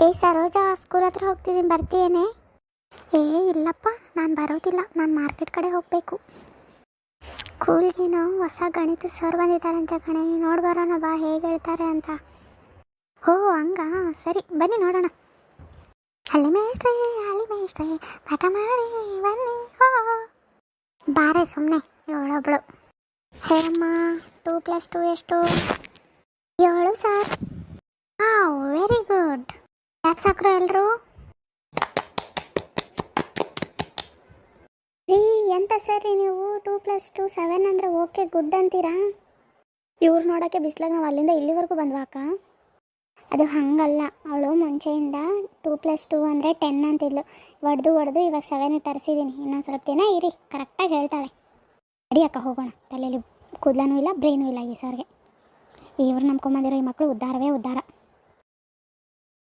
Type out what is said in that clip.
ಏ, ಸರೋಜ ಸ್ಕೂಲ್ ಹತ್ರ ಹೋಗ್ತಿದ್ದೀನಿ, ಬರ್ತೀಯೇನೆ? ಏ, ಇಲ್ಲಪ್ಪ, ನಾನು ಬರೋದಿಲ್ಲ, ನಾನು ಮಾರ್ಕೆಟ್ ಕಡೆ ಹೋಗಬೇಕು. ಸ್ಕೂಲ್ಗೇನೋ ಹೊಸ ಗಣಿತ ಸರ್ ಬಂದಿದ್ದಾರಂತೆ ಕಣೆ, ನೋಡಿ ಬರೋಣ, ಬಾ, ಹೇಗೆ ಹೇಳ್ತಾರೆ ಅಂತ. ಓ ಹಂಗಾ? ಸರಿ, ಬನ್ನಿ, ನೋಡೋಣ. ಹಳ್ಳಿ ಮೇಸ್ಟ್ರೇ ಹಳ್ಳಿ ಮೇಸ್ಟ್ರೇ ಪಾಠ ಮಾಡಿ, ಬನ್ನಿ, ಹೋ. ಬಾರೆ ಸುಮ್ಮನೆ ಏಳೊಬ್ಳು. ಹೇಳಮ್ಮ ಟೂ ಪ್ಲಸ್ ಟೂ ಎಷ್ಟು? ಏಳು ಸರ್ ಯಾಕೆ ಸಾಕ್ರು ಎಲ್ಲರೂ ರೀ, ಎಂತ ಸರ್ ನೀವು? ಟೂ ಪ್ಲಸ್ ಟೂ ಸೆವೆನ್ ಅಂದರೆ ಓಕೆ ಗುಡ್ ಅಂತೀರಾ? ಇವ್ರು ನೋಡೋಕ್ಕೆ ಬಿಸ್ಲಾಗ ನಾವು ಅಲ್ಲಿಂದ ಇಲ್ಲಿವರೆಗೂ ಬಂದ್ವಾಕ? ಅದು ಹಂಗಲ್ಲ. ಅವಳು ಮುಂಚೆಯಿಂದ ಟೂ ಪ್ಲಸ್ ಟೂ ಅಂದರೆ ಟೆನ್ ಅಂತಿದ್ಲು. ಒಡೆದು ಒಡೆದು ಇವಾಗ ಸೆವೆನಿಗೆ ತರಿಸಿದ್ದೀನಿ ಇನ್ನೊಂದು ಸ್ವಲ್ಪ ದಿನ ಇರಿ ಕರೆಕ್ಟಾಗಿ ಹೇಳ್ತಾಳೆ. ಅಡಿ ಅಕ್ಕ, ಹೋಗೋಣ. ತಲೆಯಲ್ಲಿ ಕೂದಲೂ ಇಲ್ಲ ಬ್ರೈನೂ ಇಲ್ಲ ಈ ಸರ್ಗೆ. ಇವ್ರು ನಂಬ್ಕೊಂಬಂದಿರೋ ಈ ಮಕ್ಕಳು ಉದ್ಧಾರವೇ ಉದ್ಧಾರ.